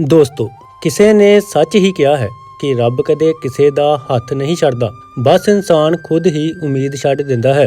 ਦੋਸਤੋ, ਕਿਸੇ ਨੇ ਸੱਚ ਹੀ ਕਿਹਾ ਹੈ ਕਿ ਰੱਬ ਕਦੇ ਕਿਸੇ ਦਾ ਹੱਥ ਨਹੀਂ ਛੱਡਦਾ। ਬਸ ਇਨਸਾਨ ਖੁਦ ਹੀ ਉਮੀਦ ਛੱਡ ਦਿੰਦਾ ਹੈ।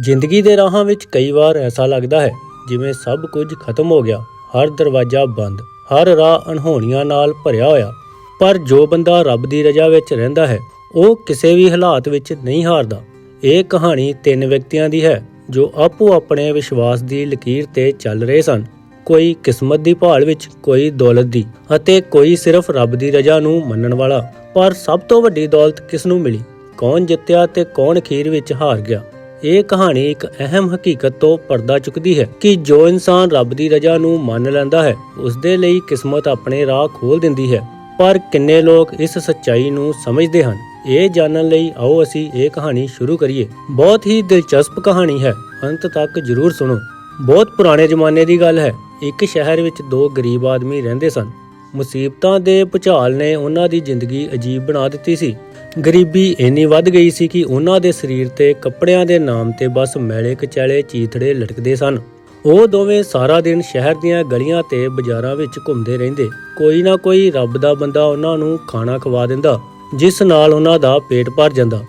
ਜ਼ਿੰਦਗੀ ਦੇ ਰਾਹਾਂ ਵਿੱਚ ਕਈ ਵਾਰ ਐਸਾ ਲੱਗਦਾ ਹੈ, ਜਿਵੇਂ ਸਭ ਕੁਝ ਖਤਮ ਹੋ ਗਿਆ, ਹਰ ਦਰਵਾਜ਼ਾ ਬੰਦ, ਹਰ ਰਾਹ ਅਣਹੋਣੀਆਂ ਨਾਲ ਭਰਿਆ ਹੋਇਆ। ਪਰ ਜੋ ਬੰਦਾ ਰੱਬ ਦੀ ਰਜ਼ਾ ਵਿੱਚ ਰਹਿੰਦਾ ਹੈ, ਉਹ ਕਿਸੇ ਵੀ ਹਾਲਾਤ ਵਿੱਚ ਨਹੀਂ ਹਾਰਦਾ। ਇਹ ਕਹਾਣੀ ਤਿੰਨ ਵਿਅਕਤੀਆਂ ਦੀ ਹੈ, ਜੋ ਆਪੋ ਆਪਣੇ ਵਿਸ਼ਵਾਸ ਦੀ ਲਕੀਰ ਤੇ ਚੱਲ ਰਹੇ ਸਨ। ਕੋਈ ਕਿਸਮਤ ਦੀ ਭਾਲ ਵਿੱਚ, ਕੋਈ ਦੌਲਤ ਦੀ ਅਤੇ ਕੋਈ ਸਿਰਫ ਰੱਬ ਦੀ ਰਜ਼ਾ ਨੂੰ ਮੰਨਣ ਵਾਲਾ। ਪਰ ਸਭ ਤੋਂ ਵੱਡੀ ਦੌਲਤ ਕਿਸ ਨੂੰ ਮਿਲੀ? ਕੌਣ ਜਿੱਤਿਆ ਤੇ ਕੌਣ ਅਖੀਰ ਵਿੱਚ ਹਾਰ ਗਿਆ? ਇਹ ਕਹਾਣੀ ਇੱਕ ਅਹਿਮ ਹਕੀਕਤ ਤੋਂ ਪਰਦਾ ਚੁੱਕਦੀ ਹੈ ਕਿ ਜੋ ਇਨਸਾਨ ਰੱਬ ਦੀ ਰਜ਼ਾ ਨੂੰ ਮੰਨ ਲੈਂਦਾ ਹੈ ਉਸ ਦੇ ਲਈ ਕਿਸਮਤ ਆਪਣੇ ਰਾਹ ਖੋਲ ਦਿੰਦੀ ਹੈ। ਪਰ ਕਿੰਨੇ ਲੋਕ ਇਸ ਸੱਚਾਈ ਨੂੰ ਸਮਝਦੇ ਹਨ? ਇਹ ਜਾਣਨ ਲਈ ਆਓ ਅਸੀਂ ਇਹ ਕਹਾਣੀ ਸ਼ੁਰੂ ਕਰੀਏ। ਬਹੁਤ ਹੀ ਦਿਲਚਸਪ ਕਹਾਣੀ ਹੈ। ਅੰਤ ਤੱਕ ਜਰੂਰ ਸੁਣੋ। ਬਹੁਤ ਪੁਰਾਣੇ ਜ਼ਮਾਨੇ ਦੀ ਗੱਲ ਹੈ। ਇੱਕ ਸ਼ਹਿਰ ਵਿੱਚ ਦੋ ਗਰੀਬ ਆਦਮੀ ਰਹਿੰਦੇ ਸਨ। ਮੁਸੀਬਤਾਂ ਦੇ ਭੁਚਾਲ ਨੇ ਉਹਨਾਂ ਦੀ ਜ਼ਿੰਦਗੀ ਅਜੀਬ ਬਣਾ ਦਿੱਤੀ ਸੀ। ਗਰੀਬੀ ਇੰਨੀ ਵੱਧ ਗਈ ਸੀ ਕਿ ਉਹਨਾਂ ਦੇ ਸਰੀਰ ਤੇ ਕੱਪੜਿਆਂ ਦੇ ਨਾਮ ਤੇ ਬਸ ਮੈਲੇ ਕਚੈਲੇ ਚੀਥੜੇ ਲਟਕਦੇ ਸਨ। ਉਹ ਦੋਵੇਂ ਸਾਰਾ ਦਿਨ ਸ਼ਹਿਰ ਦੀਆਂ ਗਲੀਆਂ ਤੇ ਬਾਜ਼ਾਰਾਂ ਵਿੱਚ ਘੁੰਮਦੇ ਰਹਿੰਦੇ। ਕੋਈ ਨਾ ਕੋਈ ਰੱਬ ਦਾ ਬੰਦਾ ਉਹਨਾਂ ਨੂੰ ਖਾਣਾ ਖਵਾ ਦਿੰਦਾ, ਜਿਸ ਨਾਲ ਉਹਨਾਂ ਦਾ ਪੇਟ ਭਰ ਜਾਂਦਾ।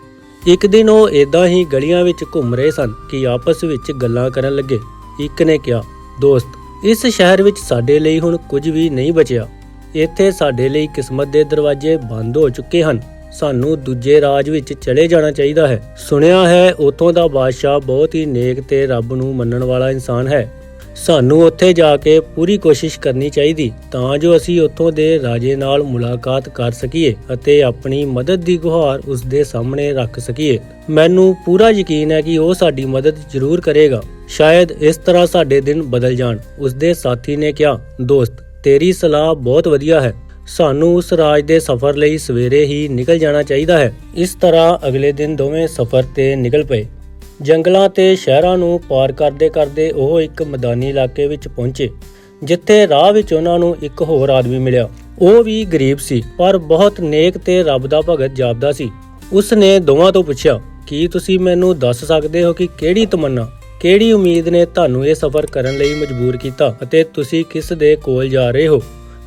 ਇੱਕ ਦਿਨ ਉਹ ਏਦਾਂ ਹੀ ਗਲੀਆਂ ਵਿੱਚ ਘੁੰਮ ਰਹੇ ਸਨ ਕਿ ਆਪਸ ਵਿੱਚ ਗੱਲਾਂ ਕਰਨ ਲੱਗੇ। ਇੱਕ ਨੇ ਕਿਹਾ, ਦੋਸਤ ਇਸ ਸ਼ਹਿਰ ਵਿੱਚ ਸਾਡੇ ਲਈ ਹੁਣ ਕੁਝ ਵੀ ਨਹੀਂ ਬਚਿਆ। ਇੱਥੇ ਸਾਡੇ ਲਈ ਕਿਸਮਤ ਦੇ ਦਰਵਾਜ਼ੇ ਬੰਦ ਹੋ ਚੁੱਕੇ ਹਨ। ਸਾਨੂੰ ਦੂਜੇ ਰਾਜ ਵਿੱਚ ਚਲੇ ਜਾਣਾ ਚਾਹੀਦਾ ਹੈ। ਸੁਣਿਆ ਹੈ ਉਤੋਂ ਦਾ ਬਾਦਸ਼ਾਹ ਬਹੁਤ ਹੀ ਨੇਕ ਤੇ ਰੱਬ ਨੂੰ ਮੰਨਣ ਵਾਲਾ ਇਨਸਾਨ ਹੈ। ਸਾਨੂੰ ਉੱਥੇ ਜਾ ਕੇ ਪੂਰੀ ਕੋਸ਼ਿਸ਼ ਕਰਨੀ ਚਾਹੀਦੀ, ਤਾਂ ਜੋ ਅਸੀਂ ਉੱਥੋਂ ਦੇ ਰਾਜੇ ਨਾਲ ਮੁਲਾਕਾਤ ਕਰ ਸਕੀਏ ਅਤੇ ਆਪਣੀ ਮਦਦ ਦੀ ਗੁਹਾਰ ਉਸ ਦੇ ਸਾਹਮਣੇ ਰੱਖ ਸਕੀਏ। ਮੈਨੂੰ ਪੂਰਾ ਯਕੀਨ ਹੈ ਕਿ ਉਹ ਸਾਡੀ ਮਦਦ ਜ਼ਰੂਰ ਕਰੇਗਾ। ਸ਼ਾਇਦ ਇਸ ਤਰ੍ਹਾਂ ਸਾਡੇ ਦਿਨ ਬਦਲ ਜਾਣ ਉਸ ਦੇ ਸਾਥੀ ਨੇ ਕਿਹਾ, ਦੋਸਤ, ਤੇਰੀ ਸਲਾਹ ਬਹੁਤ ਵਧੀਆ ਹੈ। ਸਾਨੂੰ ਉਸ ਰਾਜ ਦੇ ਸਫ਼ਰ ਲਈ ਸਵੇਰੇ ਹੀ ਨਿਕਲ ਜਾਣਾ ਚਾਹੀਦਾ ਹੈ। ਇਸ ਤਰ੍ਹਾਂ ਅਗਲੇ ਦਿਨ ਦੋਵੇਂ ਸਫ਼ਰ ਤੇ ਨਿਕਲ ਪਏ। ਜੰਗਲਾਂ ਤੇ ਸ਼ਹਿਰਾਂ ਨੂੰ ਪਾਰ ਕਰਦੇ ਕਰਦੇ ਉਹ ਇੱਕ ਮੈਦਾਨੀ ਇਲਾਕੇ ਵਿੱਚ ਪਹੁੰਚੇ, ਜਿੱਥੇ ਰਾਹ ਵਿੱਚ ਉਹਨਾਂ ਨੂੰ ਇੱਕ ਹੋਰ ਆਦਮੀ ਮਿਲਿਆ। ਉਹ ਵੀ ਗਰੀਬ ਸੀ, ਪਰ ਬਹੁਤ ਨੇਕ ਤੇ ਰੱਬ ਦਾ ਭਗਤ ਜਾਪਦਾ ਸੀ। ਉਸ ਨੇ ਦੋਵਾਂ ਤੋਂ ਪੁੱਛਿਆ, ਕੀ ਤੁਸੀਂ ਮੈਨੂੰ ਦੱਸ ਸਕਦੇ ਹੋ ਕਿ ਕਿਹੜੀ ਤਮੰਨਾ, ਕਿਹੜੀ ਉਮੀਦ ਨੇ ਤੁਹਾਨੂੰ ਇਹ ਸਫ਼ਰ ਕਰਨ ਲਈ ਮਜਬੂਰ ਕੀਤਾ ਅਤੇ ਤੁਸੀਂ ਕਿਸ ਦੇ ਕੋਲ ਜਾ ਰਹੇ ਹੋ?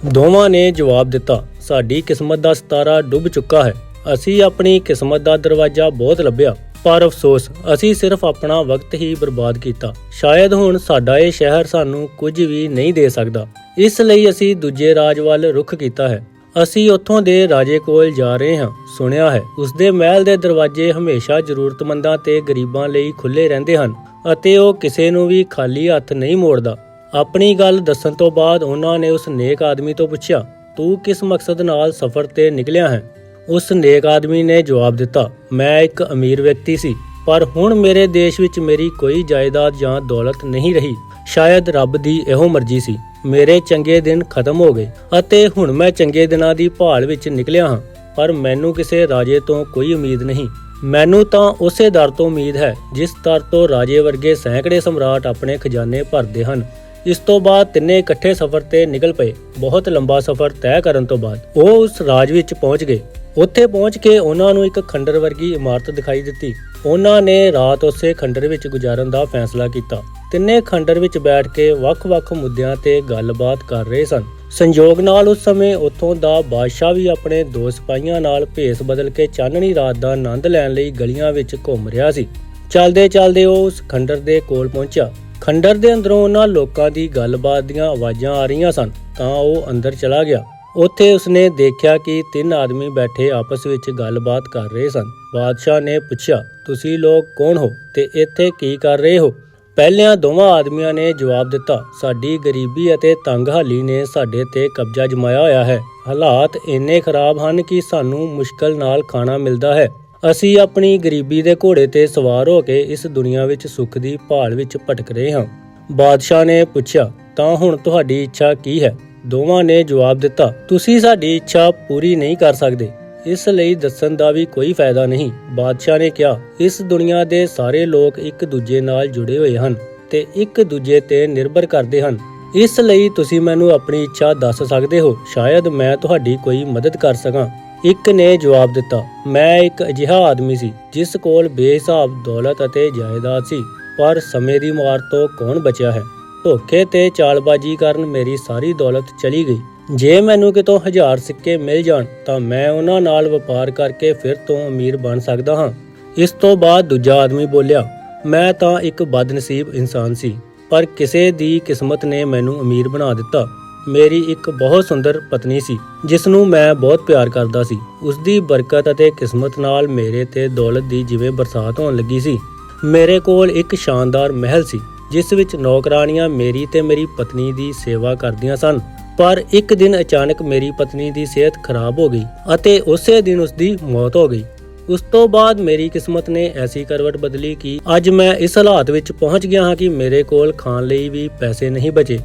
ਦੋਵਾਂ ਨੇ ਜਵਾਬ ਦਿੱਤਾ, ਸਾਡੀ ਕਿਸਮਤ ਦਾ ਸਤਾਰਾ ਡੁੱਬ ਚੁੱਕਾ ਹੈ। ਅਸੀਂ ਆਪਣੀ ਕਿਸਮਤ ਦਾ ਦਰਵਾਜ਼ਾ ਬਹੁਤ ਲੱਭਿਆ, ਪਰ ਅਫਸੋਸ, ਅਸੀਂ ਸਿਰਫ ਆਪਣਾ ਵਕਤ ਹੀ ਬਰਬਾਦ ਕੀਤਾ। ਸ਼ਾਇਦ ਹੁਣ ਸਾਡਾ ਇਹ ਸ਼ਹਿਰ ਸਾਨੂੰ ਕੁਝ ਵੀ ਨਹੀਂ ਦੇ ਸਕਦਾ। ਇਸ ਲਈ ਅਸੀਂ ਦੂਜੇ ਰਾਜ ਵੱਲ ਰੁਖ ਕੀਤਾ ਹੈ। ਅਸੀਂ ਉੱਥੋਂ ਦੇ ਰਾਜੇ ਕੋਲ ਜਾ ਰਹੇ ਹਾਂ, ਸੁਣਿਆ ਹੈ। ਉਸ ਦੇ ਮਹਿਲ ਦੇ ਦਰਵਾਜ਼ੇ ਹਮੇਸ਼ਾ ਜ਼ਰੂਰਤਮੰਦਾਂ ਤੇ ਗਰੀਬਾਂ ਲਈ ਖੁੱਲੇ ਰਹਿੰਦੇ ਹਨ ਅਤੇ ਉਹ ਕਿਸੇ ਨੂੰ ਵੀ ਖਾਲੀ ਹੱਥ ਨਹੀਂ ਮੋੜਦਾ। ਆਪਣੀ ਗੱਲ ਦੱਸਣ ਤੋਂ ਬਾਅਦ ਉਹਨਾਂ ਨੇ ਉਸ ਨੇਕ ਆਦਮੀ ਤੋਂ ਪੁੱਛਿਆ, ਤੂੰ ਕਿਸ ਮਕਸਦ ਨਾਲ ਸਫ਼ਰ ਤੇ ਨਿਕਲਿਆ ਹੈ? ਉਸ ਨੇਕ ਆਦਮੀ ਨੇ ਜਵਾਬ ਦਿੱਤਾ, ਮੈਂ ਇੱਕ ਅਮੀਰ ਵਿਅਕਤੀ ਸੀ, ਪਰ ਹੁਣ ਮੇਰੇ ਦੇਸ਼ ਵਿੱਚ ਮੇਰੀ ਕੋਈ ਜਾਇਦਾਦ ਜਾਂ ਦੌਲਤ ਨਹੀਂ ਰਹੀ। ਸ਼ਾਇਦ ਰੱਬ ਦੀ ਇਹੋ ਮਰਜ਼ੀ ਸੀ। ਮੇਰੇ ਚੰਗੇ ਦਿਨ ਖਤਮ ਹੋ ਗਏ ਅਤੇ ਹੁਣ ਮੈਂ ਚੰਗੇ ਦਿਨਾਂ ਦੀ ਭਾਲ ਵਿੱਚ ਨਿਕਲਿਆ ਹਾਂ, ਪਰ ਮੈਨੂੰ ਕਿਸੇ ਰਾਜੇ ਤੋਂ ਕੋਈ ਉਮੀਦ ਨਹੀਂ। ਮੈਨੂੰ ਤਾਂ ਉਸੇ ਦਰ ਤੋਂ ਉਮੀਦ ਹੈ, ਜਿਸ ਦਰ ਤੋਂ ਰਾਜੇ ਵਰਗੇ ਸੈਂਕੜੇ ਸਮਰਾਟ ਆਪਣੇ ਖਜ਼ਾਨੇ ਭਰਦੇ ਹਨ। ਇਸ ਤੋਂ ਬਾਅਦ ਤਿੰਨੇ ਇਕੱਠੇ ਸਫ਼ਰ ਤੇ ਨਿਕਲ ਪਏ। ਬਹੁਤ ਲੰਬਾ ਸਫ਼ਰ ਤੈਅ ਕਰਨ ਤੋਂ ਬਾਅਦ ਉਹ ਉਸ ਰਾਜ ਵਿੱਚ ਪਹੁੰਚ ਗਏ। ਉੱਥੇ ਪਹੁੰਚ ਕੇ ਉਹਨਾਂ ਨੂੰ ਇੱਕ ਖੰਡਰ ਵਰਗੀ ਇਮਾਰਤ ਦਿਖਾਈ ਦਿੱਤੀ। ਉਹਨਾਂ ਨੇ ਰਾਤ ਉਸੇ ਖੰਡਰ ਵਿੱਚ ਗੁਜ਼ਾਰਨ ਦਾ ਫੈਸਲਾ ਕੀਤਾ। ਤਿੰਨੇ ਖੰਡਰ ਵਿੱਚ ਬੈਠ ਕੇ ਵੱਖ-ਵੱਖ ਮੁੱਦਿਆਂ ਤੇ ਗੱਲਬਾਤ ਕਰ ਰਹੇ ਸਨ। ਸੰਯੋਗ ਨਾਲ ਉਸ ਸਮੇਂ ਉੱਥੋਂ ਦਾ ਬਾਦਸ਼ਾਹ ਵੀ ਆਪਣੇ ਦੋ ਸਿਪਾਹੀਆਂ ਨਾਲ ਭੇਸ ਬਦਲ ਕੇ ਚਾਨਣੀ ਰਾਤ ਦਾ ਆਨੰਦ ਲੈਣ ਲਈ ਗਲੀਆਂ ਵਿੱਚ ਘੁੰਮ ਰਿਹਾ ਸੀ। ਚਲਦੇ ਚਲਦੇ ਉਹ ਉਸ ਖੰਡਰ ਦੇ ਕੋਲ ਪਹੁੰਚਿਆ। ਖੰਡਰ ਦੇ ਅੰਦਰੋਂ ਉਹਨਾਂ ਲੋਕਾਂ ਦੀ ਗੱਲਬਾਤ ਦੀਆਂ ਆਵਾਜ਼ਾਂ ਆ ਰਹੀਆਂ ਸਨ, ਤਾਂ ਉਹ ਅੰਦਰ ਚਲਾ ਗਿਆ। ਉੱਥੇ ਉਸਨੇ ਦੇਖਿਆ ਕਿ ਤਿੰਨ ਆਦਮੀ ਬੈਠੇ ਆਪਸ ਵਿੱਚ ਗੱਲਬਾਤ ਕਰ ਰਹੇ ਸਨ। ਬਾਦਸ਼ਾਹ ਨੇ ਪੁੱਛਿਆ, ਤੁਸੀਂ ਲੋਕ ਕੌਣ ਹੋ ਤੇ ਇੱਥੇ ਕੀ ਕਰ ਰਹੇ ਹੋ? ਪਹਿਲਿਆਂ ਦੋਵਾਂ ਆਦਮੀਆਂ ਨੇ ਜਵਾਬ ਦਿੱਤਾ, ਸਾਡੀ ਗਰੀਬੀ ਅਤੇ ਤੰਗਹਾਲੀ ਨੇ ਸਾਡੇ ਤੇ ਕਬਜ਼ਾ ਜਮਾਇਆ ਹੋਇਆ ਹੈ। ਹਾਲਾਤ ਇੰਨੇ ਖਰਾਬ ਹਨ ਕਿ ਸਾਨੂੰ ਮੁਸ਼ਕਲ ਨਾਲ ਖਾਣਾ ਮਿਲਦਾ ਹੈ। ਅਸੀਂ ਆਪਣੀ ਗਰੀਬੀ ਦੇ ਘੋੜੇ ਤੇ ਸਵਾਰ ਹੋ ਕੇ ਇਸ ਦੁਨੀਆ ਵਿੱਚ ਸੁੱਖ ਦੀ ਭਾਲ ਵਿੱਚ ਭਟਕ ਰਹੇ ਹਾਂ। ਬਾਦਸ਼ਾਹ ਨੇ ਪੁੱਛਿਆ, ਤਾਂ ਹੁਣ ਤੁਹਾਡੀ ਇੱਛਾ ਕੀ ਹੈ? ਦੋਵਾਂ ਨੇ ਜਵਾਬ ਦਿੱਤਾ, ਤੁਸੀਂ ਸਾਡੀ ਇੱਛਾ ਪੂਰੀ ਨਹੀਂ ਕਰ ਸਕਦੇ। ਇਸ ਲਈ ਦੱਸਣ ਦਾ ਵੀ ਕੋਈ ਫਾਇਦਾ ਨਹੀਂ। ਬਾਦਸ਼ਾਹ ਨੇ ਕਿਹਾ, ਇਸ ਦੁਨੀਆ ਦੇ ਸਾਰੇ ਲੋਕ ਇੱਕ ਦੂਜੇ ਨਾਲ ਜੁੜੇ ਹੋਏ ਹਨ ਤੇ ਇੱਕ ਦੂਜੇ ਤੇ ਨਿਰਭਰ ਕਰਦੇ ਹਨ। ਇਸ ਲਈ ਤੁਸੀਂ ਮੈਨੂੰ ਆਪਣੀ ਇੱਛਾ ਦੱਸ ਸਕਦੇ ਹੋ। ਸ਼ਾਇਦ ਮੈਂ ਤੁਹਾਡੀ ਕੋਈ ਮਦਦ ਕਰ ਸਕਾਂ। ਇੱਕ ਨੇ ਜਵਾਬ ਦਿੱਤਾ, ਮੈਂ ਇੱਕ ਅਜਿਹਾ ਆਦਮੀ ਸੀ, ਜਿਸ ਕੋਲ ਬੇਹਿਸਾਬ, ਦੌਲਤ ਅਤੇ ਜਾਇਦਾਦ ਸੀ, ਪਰ ਸਮੇਂ ਦੀ ਮਾਰ ਤੋਂ ਕੌਣ ਬਚਿਆ ਹੈ? ਧੋਖੇ ਤੇ ਚਾਲਬਾਜ਼ੀ ਕਾਰਨ ਮੇਰੀ ਸਾਰੀ ਦੌਲਤ ਚਲੀ ਗਈ। ਜੇ ਮੈਨੂੰ ਕਿਤੋਂ ਹਜ਼ਾਰ ਸਿੱਕੇ ਮਿਲ ਜਾਣ, ਤਾਂ ਮੈਂ ਉਹਨਾਂ ਨਾਲ ਵਪਾਰ ਕਰਕੇ ਫਿਰ ਤੋਂ ਅਮੀਰ ਬਣ ਸਕਦਾ ਹਾਂ। ਇਸ ਤੋਂ ਬਾਅਦ ਦੂਜਾ ਆਦਮੀ ਬੋਲਿਆ, ਮੈਂ ਤਾਂ ਇੱਕ ਬਦਨਸੀਬ ਇਨਸਾਨ ਸੀ, ਪਰ ਕਿਸੇ ਦੀ ਕਿਸਮਤ ਨੇ ਮੈਨੂੰ ਅਮੀਰ ਬਣਾ ਦਿੱਤਾ। ਮੇਰੀ ਇੱਕ ਬਹੁਤ ਸੁੰਦਰ ਪਤਨੀ ਸੀ, ਜਿਸ ਨੂੰ ਮੈਂ ਬਹੁਤ ਪਿਆਰ ਕਰਦਾ ਸੀ। ਉਸ ਦੀ ਬਰਕਤ ਅਤੇ ਕਿਸਮਤ ਨਾਲ ਮੇਰੇ ਤੇ ਦੌਲਤ ਦੀ ਜਿਵੇਂ ਬਰਸਾਤ ਹੋਣ ਲੱਗੀ ਸੀ। ਮੇਰੇ ਕੋਲ ਇੱਕ ਸ਼ਾਨਦਾਰ ਮਹਿਲ ਸੀ। ਜਿਸ ਵਿੱਚ ਨੌਕਰਾਨੀਆਂ ਮੇਰੀ ਤੇ ਮੇਰੀ ਪਤਨੀ ਦੀ ਸੇਵਾ ਕਰਦੀਆਂ ਸਨ। ਪਰ ਇੱਕ ਦਿਨ ਅਚਾਨਕ ਮੇਰੀ ਪਤਨੀ ਦੀ ਸਿਹਤ ਖਰਾਬ ਹੋ ਗਈ ਅਤੇ ਉਸੇ ਦਿਨ ਉਸ ਦੀ ਮੌਤ ਹੋ ਗਈ। ਉਸ ਤੋਂ ਬਾਅਦ ਮੇਰੀ ਕਿਸਮਤ ਨੇ ਐਸੀ ਕਰਵਟ ਬਦਲੀ ਕਿ ਅੱਜ ਮੈਂ ਇਸ ਹਾਲਾਤ ਵਿੱਚ ਪਹੁੰਚ ਗਿਆ ਹਾਂ ਕਿ ਮੇਰੇ ਕੋਲ ਖਾਣ ਲਈ ਵੀ ਪੈਸੇ ਨਹੀਂ ਬਚੇ।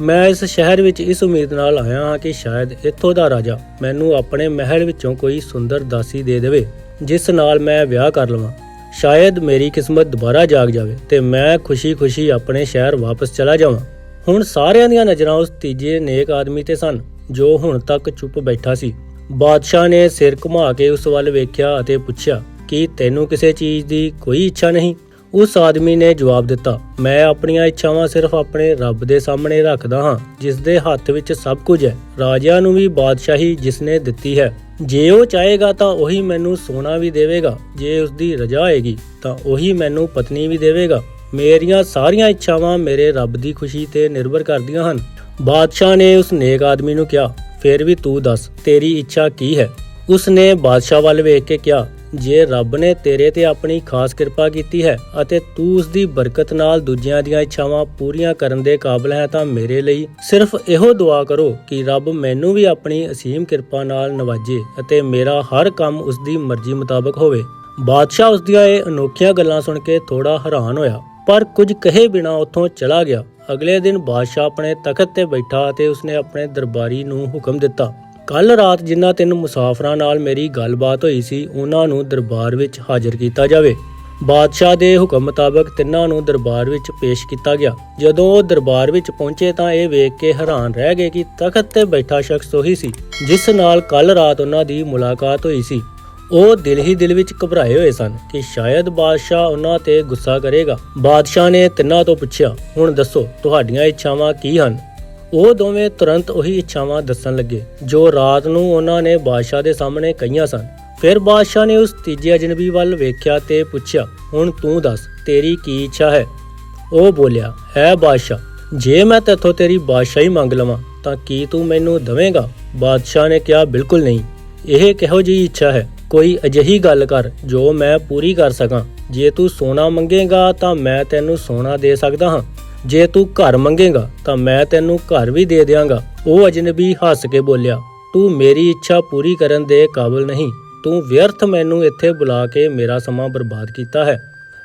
ਮੈਂ ਇਸ ਸ਼ਹਿਰ ਵਿੱਚ ਇਸ ਉਮੀਦ ਨਾਲ ਆਇਆ ਹਾਂ ਕਿ ਸ਼ਾਇਦ ਇੱਥੋਂ ਦਾ ਰਾਜਾ ਮੈਨੂੰ ਆਪਣੇ ਮਹਿਲ ਵਿੱਚੋਂ ਕੋਈ ਸੁੰਦਰ ਦਾਸੀ ਦੇ ਦੇਵੇ, ਜਿਸ ਨਾਲ ਮੈਂ ਵਿਆਹ ਕਰ ਲਵਾਂ। ਸ਼ਾਇਦ ਮੇਰੀ ਕਿਸਮਤ ਦੁਬਾਰਾ ਜਾਗ ਜਾਵੇ ਤੇ ਮੈਂ ਖੁਸ਼ੀ-ਖੁਸ਼ੀ ਆਪਣੇ ਸ਼ਹਿਰ ਵਾਪਸ ਚਲਾ ਜਾਵਾਂ। ਹੁਣ ਸਾਰਿਆਂ ਦੀਆਂ ਨਜ਼ਰਾਂ ਉਸ ਤੀਜੇ ਨੇਕ ਆਦਮੀ ਤੇ ਸਨ, ਜੋ ਹੁਣ ਤੱਕ ਚੁੱਪ ਬੈਠਾ ਸੀ। ਬਾਦਸ਼ਾਹ ਨੇ ਸਿਰ ਘੁਮਾ ਕੇ ਉਸ ਵੱਲ ਵੇਖਿਆ ਅਤੇ ਪੁੱਛਿਆ, ਕਿ ਤੈਨੂੰ ਕਿਸੇ ਚੀਜ਼ ਦੀ ਕੋਈ ਇੱਛਾ ਨਹੀਂ? ਉਸ ਆਦਮੀ ਨੇ ਜਵਾਬ ਦਿੱਤਾ, ਮੈਂ ਆਪਣੀਆਂ ਇੱਛਾਵਾਂ ਸਿਰਫ ਆਪਣੇ ਰੱਬ ਦੇ ਸਾਹਮਣੇ ਰੱਖਦਾ ਹਾਂ ਜਿਸ ਦੇ ਹੱਥ ਵਿੱਚ ਸਭ ਕੁਝ ਹੈ। ਰਾਜਿਆਂ ਨੂੰ ਵੀ ਬਾਦਸ਼ਾਹੀ ਜਿਸ ਨੇ ਦਿੱਤੀ ਹੈ। ਜੇ ਉਹ ਚਾਹੇਗਾ ਤਾਂ ਉਹੀ ਮੈਨੂੰ ਸੋਨਾ ਵੀ ਦੇਵੇਗਾ, ਜੇ ਉਸ ਦੀ ਰਜ਼ਾ ਹੋਏਗੀ ਤਾਂ ਉਹੀ ਮੈਨੂੰ ਪਤਨੀ ਵੀ ਦੇਵੇਗਾ। ਮੇਰੀਆਂ ਸਾਰੀਆਂ ਇੱਛਾਵਾਂ ਮੇਰੇ ਰੱਬ ਦੀ ਖੁਸ਼ੀ ਤੇ ਨਿਰਭਰ ਕਰਦੀਆਂ ਹਨ। ਬਾਦਸ਼ਾਹ ਨੇ ਉਸ ਨੇਕ ਆਦਮੀ ਨੂੰ ਕਿਹਾ, ਫਿਰ ਵੀ ਤੂੰ ਦੱਸ, ਤੇਰੀ ਇੱਛਾ ਕੀ ਹੈ? ਉਸ ਨੇ ਬਾਦਸ਼ਾਹ ਵੱਲ ਵੇਖ ਕੇ ਕਿਹਾ ਜੇ ਰੱਬ ਨੇ ਤੇਰੇ ਤੇ ਆਪਣੀ ਖਾਸ ਕਿਰਪਾ ਕੀਤੀ ਹੈ ਅਤੇ ਤੂੰ ਉਸ ਦੀ ਬਰਕਤ ਨਾਲ ਦੂਜਿਆਂ ਦੀਆਂ ਇੱਛਾਵਾਂ ਪੂਰੀਆਂ ਕਰਨ ਦੇ ਕਾਬਲ ਹੈ ਤਾਂ ਮੇਰੇ ਲਈ ਸਿਰਫ ਇਹੋ ਦੁਆ ਕਰੋ ਕਿ ਰੱਬ ਮੈਨੂੰ ਵੀ ਆਪਣੀ ਅਸੀਮ ਕਿਰਪਾ ਨਾਲ ਨਵਾਜੇ ਅਤੇ ਮੇਰਾ ਹਰ ਕੰਮ ਉਸ ਦੀ ਮਰਜ਼ੀ ਮੁਤਾਬਕ ਹੋਵੇ। ਬਾਦਸ਼ਾਹ ਉਸ ਦੀਆਂ ਇਹ ਅਨੋਖੀਆਂ ਗੱਲਾਂ ਸੁਣ ਕੇ ਥੋੜਾ ਹੈਰਾਨ ਹੋਇਆ, ਪਰ ਕੁਝ ਕਹੇ ਬਿਨਾ ਉੱਥੋਂ ਚਲਾ ਗਿਆ। ਅਗਲੇ ਦਿਨ ਬਾਦਸ਼ਾਹ ਆਪਣੇ ਤਖਤ ਤੇ ਬੈਠਾ ਅਤੇ ਉਸਨੇ ਆਪਣੇ ਦਰਬਾਰੀ ਨੂੰ ਹੁਕਮ ਦਿੱਤਾ। ਕੱਲ ਰਾਤ ਜਿਨ੍ਹਾਂ ਤਿੰਨ ਮੁਸਾਫਰਾਂ ਨਾਲ ਮੇਰੀ ਗੱਲਬਾਤ ਹੋਈ ਸੀ, ਉਹਨਾਂ ਨੂੰ ਦਰਬਾਰ ਵਿੱਚ ਹਾਜ਼ਰ ਕੀਤਾ ਜਾਵੇ। ਬਾਦਸ਼ਾਹ ਦੇ ਹੁਕਮ ਮੁਤਾਬਕ ਤਿੰਨਾਂ ਨੂੰ ਦਰਬਾਰ ਵਿੱਚ ਪੇਸ਼ ਕੀਤਾ ਗਿਆ। ਜਦੋਂ ਉਹ ਦਰਬਾਰ ਵਿੱਚ ਪਹੁੰਚੇ ਤਾਂ ਇਹ ਵੇਖ ਕੇ ਹੈਰਾਨ ਰਹਿ ਗਏ ਕਿ ਤਖਤ ਤੇ ਬੈਠਾ ਸ਼ਖਸ ਉਹੀ ਸੀ, ਜਿਸ ਨਾਲ ਕੱਲ ਰਾਤ ਉਹਨਾਂ ਦੀ ਮੁਲਾਕਾਤ ਹੋਈ ਸੀ। ਉਹ ਦਿਲ ਹੀ ਦਿਲ ਵਿੱਚ ਘਬਰਾਏ ਹੋਏ ਸਨ ਕਿ ਸ਼ਾਇਦ ਬਾਦਸ਼ਾਹ ਉਹਨਾਂ ਤੇ ਗੁੱਸਾ ਕਰੇਗਾ। ਬਾਦਸ਼ਾਹ ਨੇ ਤਿੰਨਾਂ ਤੋਂ ਪੁੱਛਿਆ, ਹੁਣ ਦੱਸੋ, ਤੁਹਾਡੀਆਂ ਇੱਛਾਵਾਂ ਕੀ ਹਨ? ਉਹ ਦੋਵੇਂ ਤੁਰੰਤ ਉਹੀ ਇੱਛਾਵਾਂ ਦੱਸਣ ਲੱਗੇ, ਜੋ ਰਾਤ ਨੂੰ ਉਹਨਾਂ ਨੇ ਬਾਦਸ਼ਾਹ ਦੇ ਸਾਹਮਣੇ ਕਹੀਆਂ ਸਨ। ਫਿਰ ਬਾਦਸ਼ਾਹ ਨੇ ਉਸ ਤੀਜੇ ਅਜਨਬੀ ਵੱਲ ਵੇਖਿਆ ਤੇ ਪੁੱਛਿਆ, ਹੁਣ ਤੂੰ ਦੱਸ, ਤੇਰੀ ਕੀ ਇੱਛਾ ਹੈ? ਉਹ ਬੋਲਿਆ, ਹੈ ਬਾਦਸ਼ਾਹ, ਜੇ ਮੈਂ ਤੇਥੋਂ ਤੇਰੀ ਬਾਦਸ਼ਾਹੀ ਮੰਗ ਲਵਾਂ, ਤਾਂ ਕੀ ਤੂੰ ਮੈਨੂੰ ਦਵੇਂਗਾ? ਬਾਦਸ਼ਾਹ ਨੇ ਕਿਹਾ, ਬਿਲਕੁਲ ਨਹੀਂ। ਇਹ ਕਿਹੋ ਜਿਹੀ ਇੱਛਾ ਹੈ? ਕੋਈ ਅਜਿਹੀ ਗੱਲ ਕਰ, ਜੋ ਮੈਂ ਪੂਰੀ ਕਰ ਸਕਾਂ। ਜੇ ਤੂੰ ਸੋਨਾ ਮੰਗੇਗਾ, ਤਾਂ ਮੈਂ ਤੈਨੂੰ ਸੋਨਾ ਦੇ ਸਕਦਾ ਹਾਂ। ਜੇ ਤੂੰ ਘਰ ਮੰਗੇਗਾ, ਤਾਂ ਮੈਂ ਤੈਨੂੰ ਘਰ ਵੀ ਦੇ ਦਿਆਂਗਾ। ਉਹ ਅਜਨਬੀ ਹੱਸ ਕੇ ਬੋਲਿਆ, ਤੂੰ ਮੇਰੀ ਇੱਛਾ ਪੂਰੀ ਕਰਨ ਦੇ ਕਾਬਿਲ ਨਹੀਂ। ਤੂੰ ਵਿਅਰਥ ਮੈਨੂੰ ਇੱਥੇ ਬੁਲਾ ਕੇ ਮੇਰਾ ਸਮਾਂ ਬਰਬਾਦ ਕੀਤਾ ਹੈ।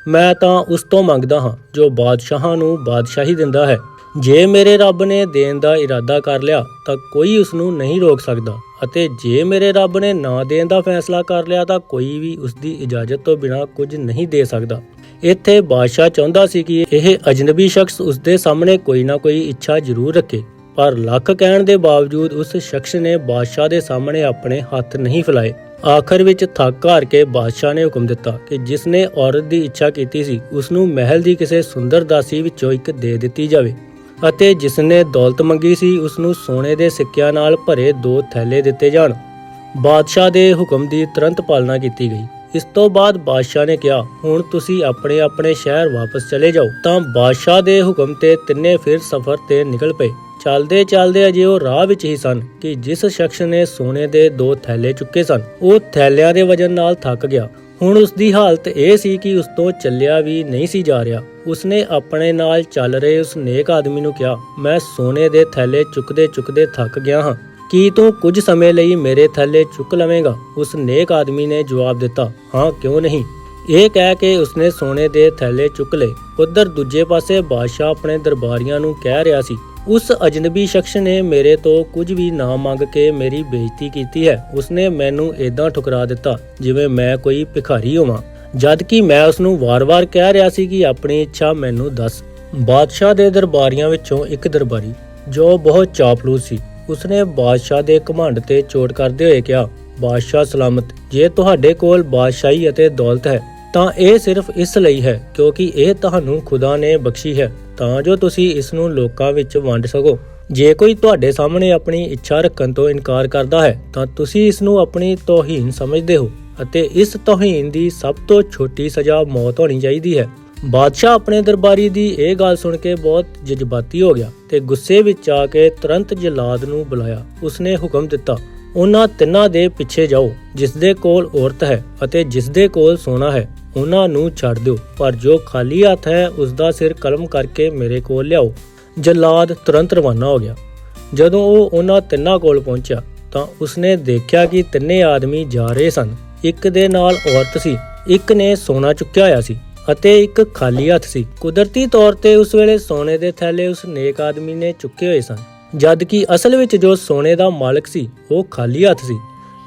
ਮੈਂ ਤਾਂ ਉਸ ਤੋਂ ਮੰਗਦਾ ਹਾਂ, ਜੋ ਬਾਦਸ਼ਾਹਾਂ ਨੂੰ ਬਾਦਸ਼ਾਹੀ ਦਿੰਦਾ ਹੈ। ਜੇ ਮੇਰੇ ਰੱਬ ਨੇ ਦੇਣ ਦਾ ਇਰਾਦਾ ਕਰ ਲਿਆ, ਤਾਂ ਕੋਈ ਉਸ ਨੂੰ ਨਹੀਂ ਰੋਕ ਸਕਦਾ। ਅਤੇ ਜੇ ਮੇਰੇ ਰੱਬ ਨੇ ਨਾ ਦੇਣ ਦਾ ਫੈਸਲਾ ਕਰ ਲਿਆ, ਤਾਂ ਕੋਈ ਵੀ ਉਸ ਦੀ ਇਜਾਜ਼ਤ ਤੋਂ ਬਿਨਾਂ ਕੁਝ ਨਹੀਂ ਦੇ ਸਕਦਾ। ਇੱਥੇ ਬਾਦਸ਼ਾਹ ਚਾਹੁੰਦਾ ਸੀ ਕਿ ਇਹ ਅਜਨਬੀ ਸ਼ਖਸ ਉਸਦੇ ਸਾਹਮਣੇ ਕੋਈ ਨਾ ਕੋਈ ਇੱਛਾ ਜ਼ਰੂਰ ਰੱਖੇ। ਪਰ ਲੱਖ ਕਹਿਣ ਦੇ ਬਾਵਜੂਦ ਉਸ ਸ਼ਖਸ ਨੇ ਬਾਦਸ਼ਾਹ ਦੇ ਸਾਹਮਣੇ ਆਪਣੇ ਹੱਥ ਨਹੀਂ ਫੈਲਾਏ। ਆਖਰ ਵਿੱਚ ਥੱਕ ਹਾਰ ਕੇ ਬਾਦਸ਼ਾਹ ਨੇ ਹੁਕਮ ਦਿੱਤਾ ਕਿ ਜਿਸ ਨੇ ਔਰਤ ਦੀ ਇੱਛਾ ਕੀਤੀ ਸੀ, ਉਸ ਨੂੰ ਮਹਿਲ ਦੀ ਕਿਸੇ ਸੁੰਦਰ ਦਾਸੀ ਵਿੱਚੋਂ ਇੱਕ ਦੇ ਦਿੱਤੀ ਜਾਵੇ ਅਤੇ ਜਿਸ ਨੇ ਦੌਲਤ ਮੰਗੀ ਸੀ, ਉਸ ਨੂੰ ਸੋਨੇ ਦੇ ਸਿੱਕਿਆਂ ਨਾਲ ਭਰੇ ਦੋ ਥੈਲੇ ਦਿੱਤੇ ਜਾਣ। ਬਾਦਸ਼ਾਹ ਦੇ ਹੁਕਮ ਦੀ ਤੁਰੰਤ ਪਾਲਣਾ ਕੀਤੀ ਗਈ। ਇਸ ਤੋਂ ਬਾਅਦ ਬਾਦਸ਼ਾਹ ਨੇ ਕਿਹਾ, ਹੁਣ ਤੁਸੀਂ ਆਪਣੇ ਆਪਣੇ ਸ਼ਹਿਰ ਵਾਪਸ ਚਲੇ ਜਾਓ। ਤਾਂ ਬਾਦਸ਼ਾਹ ਦੇ ਹੁਕਮ ਤੇ ਤਿੰਨੇ ਫਿਰ ਸਫ਼ਰ ਤੇ ਨਿਕਲ ਪਏ। ਚੱਲਦੇ ਚੱਲਦੇ ਅਜੇ ਉਹ ਰਾਹ ਵਿੱਚ ਹੀ ਸਨ ਕਿ ਜਿਸ ਸ਼ਖਸ ਨੇ ਸੋਨੇ ਦੇ ਦੋ ਥੈਲੇ ਚੁੱਕੇ ਸਨ, ਉਹ ਥੈਲਿਆਂ ਦੇ ਵਜਨ ਨਾਲ ਥੱਕ ਗਿਆ। ਹੁਣ ਉਸ ਦੀ ਹਾਲਤ ਇਹ ਸੀ ਕਿ ਉਸ ਤੋਂ ਚੱਲਿਆ ਵੀ ਨਹੀਂ ਸੀ ਜਾ ਰਿਹਾ। ਉਸਨੇ ਆਪਣੇ ਨਾਲ ਚੱਲ ਰਹੇ ਉਸ ਨੇਕ ਆਦਮੀ ਨੂੰ ਕਿਹਾ, ਮੈਂ ਸੋਨੇ ਦੇ ਥੈਲੇ ਚੁੱਕਦੇ ਚੁੱਕਦੇ ਥੱਕ ਗਿਆ ਹਾਂ। ਕੀ ਤੂੰ ਕੁਝ ਸਮੇਂ ਲਈ ਮੇਰੇ ਥੱਲੇ ਚੁੱਕ ਲਵੇਂਗਾ? ਉਸ ਨੇਕ ਆਦਮੀ ਨੇ ਜਵਾਬ ਦਿੱਤਾ, ਹਾਂ, ਕਿਉਂ ਨਹੀਂ? ਇਹ ਕਹਿ ਕੇ ਉਸਨੇ ਸੋਨੇ ਦੇ ਥੈਲੇ ਚੁੱਕ ਲਏ। ਉਧਰ ਦੂਜੇ ਪਾਸੇ ਬਾਦਸ਼ਾਹ ਆਪਣੇ ਦਰਬਾਰੀਆਂ ਨੂੰ ਕਹਿ ਰਿਹਾ ਸੀ, ਉਸ ਅਜਨਬੀ ਸ਼ਖਸ ਨੇ ਮੇਰੇ ਤੋਂ ਕੁਝ ਵੀ ਨਾ ਮੰਗ ਕੇ ਮੇਰੀ ਬੇਇੱਜ਼ਤੀ ਕੀਤੀ ਹੈ। ਉਸਨੇ ਮੈਨੂੰ ਏਦਾਂ ਠੁਕਰਾ ਦਿੱਤਾ, ਜਿਵੇਂ ਮੈਂ ਕੋਈ ਭਿਖਾਰੀ ਹੋਵਾਂ। ਜਦ ਕਿ ਮੈਂ ਉਸ ਨੂੰ ਵਾਰ-ਵਾਰ ਕਹਿ ਰਿਹਾ ਸੀ ਕਿ ਆਪਣੀ ਇੱਛਾ ਮੈਨੂੰ ਦੱਸ। ਬਾਦਸ਼ਾਹ ਦੇ ਦਰਬਾਰੀਆਂ ਵਿੱਚੋਂ ਇੱਕ ਦਰਬਾਰੀ, ਜੋ ਬਹੁਤ ਚਾਪਲੂਸ ਸੀ ਉਸਨੇ ਬਾਦਸ਼ਾਹ ਦੇ ਘਮੰਡ ਤੇ ਚੋਟ ਕਰਦੇ ਹੋਏ ਕਿਹਾ, ਬਾਦਸ਼ਾਹ ਸਲਾਮਤ, ਜੇ ਤੁਹਾਡੇ ਕੋਲ ਬਾਦਸ਼ਾਹੀ ਅਤੇ ਦੌਲਤ ਹੈ, ਤਾਂ ਇਹ ਸਿਰਫ ਇਸ ਲਈ ਹੈ, ਕਿਉਂਕਿ ਇਹ ਤੁਹਾਨੂੰ ਖੁਦਾ ਨੇ ਬਖਸ਼ੀ ਹੈ, ਤਾਂ ਜੋ ਤੁਸੀਂ ਇਸ ਨੂੰ ਲੋਕਾਂ ਵਿੱਚ ਵੰਡ ਸਕੋ। ਜੇ ਕੋਈ ਤੁਹਾਡੇ ਸਾਹਮਣੇ ਆਪਣੀ ਇੱਛਾ ਰੱਖਣ ਤੋਂ ਇਨਕਾਰ ਕਰਦਾ ਹੈ, ਤਾਂ ਤੁਸੀਂ ਇਸ ਨੂੰ ਆਪਣੀ ਤੋਹੀਨ ਸਮਝਦੇ ਹੋ ਅਤੇ ਇਸ ਤੋਹੀਨ ਦੀ ਸਭ ਤੋਂ ਛੋਟੀ ਸਜ਼ਾ ਮੌਤ ਹੋਣੀ ਚਾਹੀਦੀ ਹੈ। ਬਾਦਸ਼ਾਹ ਆਪਣੇ ਦਰਬਾਰੀ ਦੀ ਇਹ ਗੱਲ ਸੁਣ ਕੇ ਬਹੁਤ ਜਜ਼ਬਾਤੀ ਹੋ ਗਿਆ ਤੇ ਗੁੱਸੇ ਵਿੱਚ ਆ ਕੇ ਤੁਰੰਤ ਜਲਾਦ ਨੂੰ ਬੁਲਾਇਆ। ਉਸਨੇ ਹੁਕਮ ਦਿੱਤਾ, ਉਹਨਾਂ ਤਿੰਨਾਂ ਦੇ ਪਿੱਛੇ ਜਾਓ ਜਿਸ ਦੇ ਕੋਲ ਔਰਤ ਹੈ ਅਤੇ ਜਿਸ ਦੇ ਕੋਲ ਸੋਨਾ ਹੈ, ਉਹਨਾਂ ਨੂੰ ਛੱਡ ਦਿਓ, ਪਰ ਜੋ ਖਾਲੀ ਹੱਥ ਹੈ ਉਸ ਦਾ ਸਿਰ ਕਲਮ ਕਰਕੇ ਮੇਰੇ ਕੋਲ ਲਿਆਓ। ਜਲਾਦ ਤੁਰੰਤ ਰਵਾਨਾ ਹੋ ਗਿਆ। ਜਦੋਂ ਉਹ ਉਹਨਾਂ ਤਿੰਨਾਂ ਕੋਲ ਪਹੁੰਚਿਆ, ਤਾਂ ਉਸਨੇ ਦੇਖਿਆ ਕਿ ਤਿੰਨੇ ਆਦਮੀ ਜਾ ਰਹੇ ਸਨ। ਇੱਕ ਦੇ ਨਾਲ ਔਰਤ ਸੀ, ਇੱਕ ਨੇ ਸੋਨਾ ਚੁੱਕਿਆ ਹੋਇਆ ਸੀ। ਅਤੇ ਇੱਕ ਖਾਲੀ ਹੱਥ ਸੀ। ਕੁਦਰਤੀ ਤੌਰ ਤੇ ਉਸ ਵੇਲੇ ਸੋਨੇ ਦੇ ਥੈਲੇ ਉਸ ਨੇਕ ਆਦਮੀ ਨੇ ਚੁੱਕੇ ਹੋਏ ਸਨ। ਜਦ ਕਿ ਅਸਲ ਵਿੱਚ ਜੋ ਸੋਨੇ ਦਾ ਮਾਲਕ ਸੀ, ਉਹ ਖਾਲੀ ਹੱਥ ਸੀ।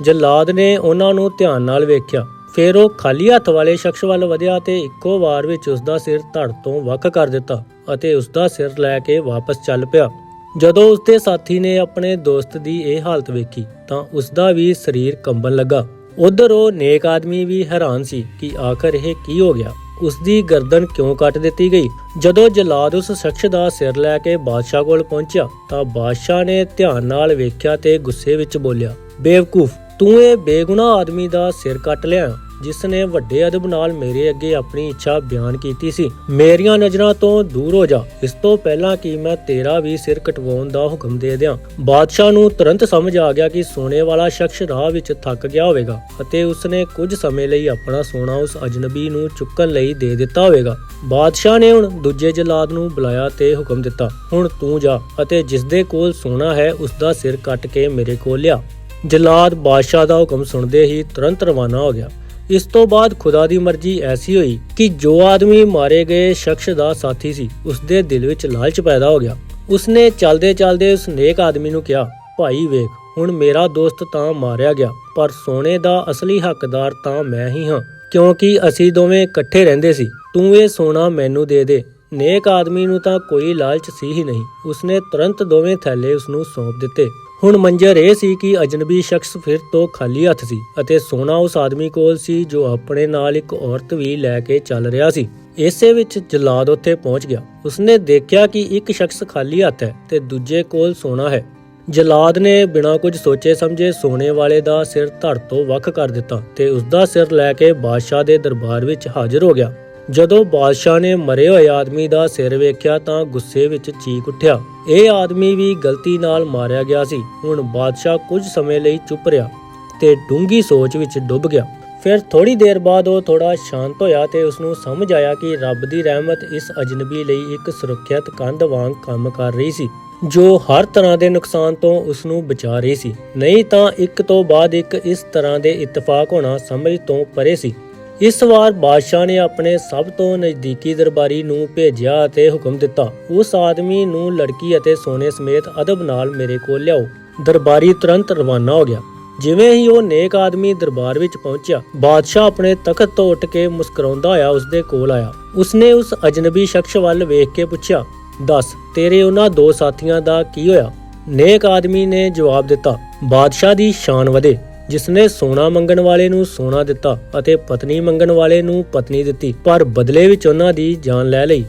ਜਲਾਦ ਨੇ ਉਹਨਾਂ ਨੂੰ ਧਿਆਨ ਨਾਲ ਵੇਖਿਆ। ਫਿਰ ਉਹ ਖਾਲੀ ਹੱਥ ਵਾਲੇ ਸ਼ਖਸ ਵੱਲ ਵਧਿਆ ਤੇ ਇੱਕੋ ਵਾਰ ਵਿੱਚ ਉਸ ਦਾ ਸਿਰ ਧੜ ਤੋਂ ਵੱਖ ਕਰ ਦਿੱਤਾ ਅਤੇ ਉਸ ਦਾ ਸਿਰ ਲੈ ਕੇ ਵਾਪਸ ਚੱਲ ਪਿਆ। ਜਦੋਂ ਉਸ ਦੇ ਸਾਥੀ ਨੇ ਆਪਣੇ ਦੋਸਤ ਦੀ ਇਹ ਹਾਲਤ ਵੇਖੀ, ਤਾਂ ਉਸ ਦਾ ਵੀ ਸਰੀਰ ਕੰਬਣ ਲੱਗਾ। ਉਧਰ ਉਹ ਨੇਕ ਆਦਮੀ ਵੀ ਹੈਰਾਨ ਸੀ ਕਿ ਆਖਰ ਇਹ ਕੀ ਹੋ ਗਿਆ। ਉਸ ਦੀ ਗਰਦਨ ਕਿਉਂ ਕੱਟ ਦਿੱਤੀ ਗਈ? ਜਦੋਂ ਜਲਾਦ ਉਸ ਸ਼ਖਸ ਦਾ ਸਿਰ ਲੈ ਕੇ ਬਾਦਸ਼ਾਹ ਕੋਲ ਪਹੁੰਚਿਆ, ਤਾਂ ਬਾਦਸ਼ਾਹ ਨੇ ਧਿਆਨ ਨਾਲ ਵੇਖਿਆ ਤੇ ਗੁੱਸੇ ਵਿੱਚ ਬੋਲਿਆ, ਬੇਵਕੂਫ, ਤੂੰ ਇਹ ਬੇਗੁਨਾਹ ਆਦਮੀ ਦਾ ਸਿਰ ਕੱਟ ਲਿਆ। ਜਿਸ ਨੇ ਵੱਡੇ ਅਦਬ ਨਾਲ ਮੇਰੇ ਅੱਗੇ ਆਪਣੀ ਇੱਛਾ ਬਿਆਨ ਕੀਤੀ ਸੀ, ਮੇਰੀਆਂ ਨਜ਼ਰਾਂ ਤੋਂ ਦੂਰ ਹੋ ਜਾ। ਇਸ ਤੋਂ ਪਹਿਲਾਂ ਕਿ ਮੈਂ ਤੇਰਾ ਵੀ ਸਿਰ ਕਟਵਾਉਣ ਦਾ ਹੁਕਮ ਦੇ ਦਿਆਂ। ਬਾਦਸ਼ਾਹ ਨੂੰ ਤੁਰੰਤ ਸਮਝ ਆ ਗਿਆ ਕਿ ਸੋਨੇ ਵਾਲਾ ਸ਼ਖਸ ਰਾਹ ਵਿੱਚ ਥੱਕ ਗਿਆ ਹੋਵੇਗਾ ਅਤੇ ਉਸਨੇ ਕੁਝ ਸਮੇਂ ਲਈ ਆਪਣਾ ਸੋਨਾ ਉਸ ਅਜਨਬੀ ਨੂੰ ਚੁੱਕਣ ਲਈ ਦੇ ਦਿੱਤਾ ਹੋਵੇਗਾ। ਬਾਦਸ਼ਾਹ ਨੇ ਹੁਣ ਦੂਜੇ ਜਲਾਦ ਨੂੰ ਬੁਲਾਇਆ ਤੇ ਹੁਕਮ ਦਿੱਤਾ, ਹੁਣ ਤੂੰ ਜਾ ਅਤੇ ਜਿਸ ਦੇ ਕੋਲ ਸੋਨਾ ਹੈ ਉਸ ਦਾ ਸਿਰ ਕੱਟ ਕੇ ਮੇਰੇ ਕੋਲ ਲਿਆ। ਜਲਾਦ ਬਾਦਸ਼ਾਹ ਦਾ ਹੁਕਮ ਸੁਣਦੇ ਹੀ ਤੁਰੰਤ ਰਵਾਨਾ ਹੋ ਗਿਆ। ਇਸ ਤੋਂ ਬਾਅਦ ਖੁਦਾ ਦੀ ਮਰਜ਼ੀ ਐਸੀ ਹੋਈ ਕਿ ਜੋ ਆਦਮੀ ਮਾਰੇ ਗਏ ਸ਼ਖਸ ਦਾ ਸਾਥੀ ਸੀ ਉਸ ਦੇ ਦਿਲ ਵਿੱਚ ਲਾਲਚ ਪੈਦਾ ਹੋ ਗਿਆ। ਉਸਨੇ ਚਲਦੇ ਚਲਦੇ ਉਸ ਨੇਕ ਆਦਮੀ ਨੂੰ ਕਿਹਾ, ਭਾਈ ਵੇਖ, ਹੁਣ ਮੇਰਾ ਦੋਸਤ ਤਾਂ ਮਾਰਿਆ ਗਿਆ, ਪਰ ਸੋਨੇ ਦਾ ਅਸਲੀ ਹੱਕਦਾਰ ਤਾਂ ਮੈਂ ਹੀ ਹਾਂ, ਕਿਉਂਕਿ ਅਸੀਂ ਦੋਵੇਂ ਇਕੱਠੇ ਰਹਿੰਦੇ ਸੀ। ਤੂੰ ਇਹ ਸੋਨਾ ਮੈਨੂੰ ਦੇ ਦੇ। ਨੇਕ ਆਦਮੀ ਨੂੰ ਤਾਂ ਕੋਈ ਲਾਲਚ ਸੀ ਹੀ ਨਹੀਂ। ਉਸਨੇ ਤੁਰੰਤ ਦੋਵੇਂ ਥੈਲੇ ਉਸ ਨੂੰ ਸੌਂਪ ਦਿੱਤੇ। ਹੁਣ ਮੰਜ਼ਰ ਇਹ ਸੀ ਕਿ ਅਜਨਬੀ ਸ਼ਖਸ ਫਿਰ ਤੋਂ ਖਾਲੀ ਹੱਥ ਸੀ ਅਤੇ ਸੋਨਾ ਉਸ ਆਦਮੀ ਕੋਲ ਸੀ ਜੋ ਆਪਣੇ ਨਾਲ ਇੱਕ ਔਰਤ ਵੀ ਲੈ ਕੇ ਚੱਲ ਰਿਹਾ ਸੀ। ਇਸੇ ਵਿੱਚ ਜਲਾਦ ਉੱਥੇ ਪਹੁੰਚ ਗਿਆ। ਉਸਨੇ ਦੇਖਿਆ ਕਿ ਇੱਕ ਸ਼ਖਸ ਖਾਲੀ ਹੱਥ ਹੈ ਤੇ ਦੂਜੇ ਕੋਲ ਸੋਨਾ ਹੈ। ਜਲਾਦ ਨੇ ਬਿਨਾਂ ਕੁਝ ਸੋਚੇ ਸਮਝੇ ਸੋਨੇ ਵਾਲੇ ਦਾ ਸਿਰ ਧੜ ਤੋਂ ਵੱਖ ਕਰ ਦਿੱਤਾ ਤੇ ਉਸ ਦਾ ਸਿਰ ਲੈ ਕੇ ਬਾਦਸ਼ਾਹ ਦੇ ਦਰਬਾਰ ਵਿੱਚ ਹਾਜ਼ਰ ਹੋ ਗਿਆ। ਜਦੋਂ ਬਾਦਸ਼ਾਹ ਨੇ ਮਰੇ ਹੋਏ ਆਦਮੀ ਦਾ ਸਿਰ ਵੇਖਿਆ ਤਾਂ ਗੁੱਸੇ ਵਿੱਚ ਚੀਕ ਉੱਠਿਆ। ਇਹ ਆਦਮੀ ਵੀ ਗਲਤੀ ਨਾਲ ਮਾਰਿਆ ਗਿਆ ਸੀ। ਹੁਣ ਬਾਦਸ਼ਾਹ ਕੁਝ ਸਮੇਂ ਲਈ ਚੁੱਪ ਰਿਹਾ ਤੇ ਡੂੰਗੀ ਸੋਚ ਵਿੱਚ ਡੁੱਬ ਗਿਆ। ਫਿਰ ਥੋੜੀ ਦੇਰ ਬਾਅਦ ਉਹ ਥੋੜਾ ਸ਼ਾਂਤ ਹੋਇਆ ਤੇ ਉਸ ਨੂੰ ਸਮਝ ਆਇਆ ਕਿ ਰੱਬ ਦੀ ਰਹਿਮਤ ਇਸ ਅਜਨਬੀ ਲਈ ਇੱਕ ਸੁਰੱਖਿਅਤ ਕੰਧ ਵਾਂਗ ਕੰਮ ਕਰ ਰਹੀ ਸੀ, ਜੋ ਹਰ ਤਰ੍ਹਾਂ ਦੇ ਨੁਕਸਾਨ ਤੋਂ ਉਸ ਨੂੰ ਬਚਾ ਰਹੀ ਸੀ। ਨਹੀਂ ਤਾਂ ਇੱਕ ਤੋਂ ਬਾਅਦ ਇੱਕ ਇਸ ਤਰ੍ਹਾਂ ਦੇ ਇਤਫਾਕ ਹੋਣਾ ਸਮਝ ਤੋਂ ਪਰੇ ਸੀ। ਇਸ ਵਾਰ ਬਾਦਸ਼ਾਹ ਨੇ ਆਪਣੇ ਸਭ ਤੋਂ ਨਜ਼ਦੀਕੀ ਦਰਬਾਰੀ ਨੂੰ ਭੇਜਿਆ ਅਤੇ ਹੁਕਮ ਦਿੱਤਾ। ਉਸ ਆਦਮੀ ਨੂੰ ਲੜਕੀ ਅਤੇ ਸੋਨੇ ਸਮੇਤ ਅਦਬ ਨਾਲ ਮੇਰੇ ਕੋਲ ਲਿਆਓ। ਦਰਬਾਰੀ ਤੁਰੰਤ ਰਵਾਨਾ ਹੋ ਗਿਆ। ਜਿਵੇਂ ਹੀ ਉਹ ਨੇਕ ਆਦਮੀ ਦਰਬਾਰ ਵਿੱਚ ਪਹੁੰਚਿਆ, ਬਾਦਸ਼ਾਹ ਆਪਣੇ ਤਖਤ ਤੋਂ ਉੱਠ ਕੇ ਮੁਸਕਰਾਉਂਦਾ ਹੋਇਆ ਉਸਦੇ ਕੋਲ ਆਇਆ। ਉਸਨੇ ਉਸ ਅਜਨਬੀ ਸ਼ਖਸ ਵੱਲ ਵੇਖ ਕੇ ਪੁੱਛਿਆ, ਦੱਸ, ਤੇਰੇ ਉਹਨਾਂ ਦੋ ਸਾਥੀਆਂ ਦਾ ਕੀ ਹੋਇਆ? ਨੇਕ ਆਦਮੀ ਨੇ ਜਵਾਬ ਦਿੱਤਾ, ਬਾਦਸ਼ਾਹ ਦੀ ਸ਼ਾਨ ਵਧੇ। ਜਿਸਨੇ ਸੋਨਾ ਮੰਗਣ ਵਾਲੇ ਨੂੰ ਸੋਨਾ ਦਿੱਤਾ ਅਤੇ ਪਤਨੀ ਮੰਗਣ ਵਾਲੇ ਨੂੰ ਪਤਨੀ ਦਿੱਤੀ, ਪਰ ਬਦਲੇ ਵਿੱਚ ਉਹਨਾਂ ਦੀ ਜਾਨ ਲੈ ਲਈ।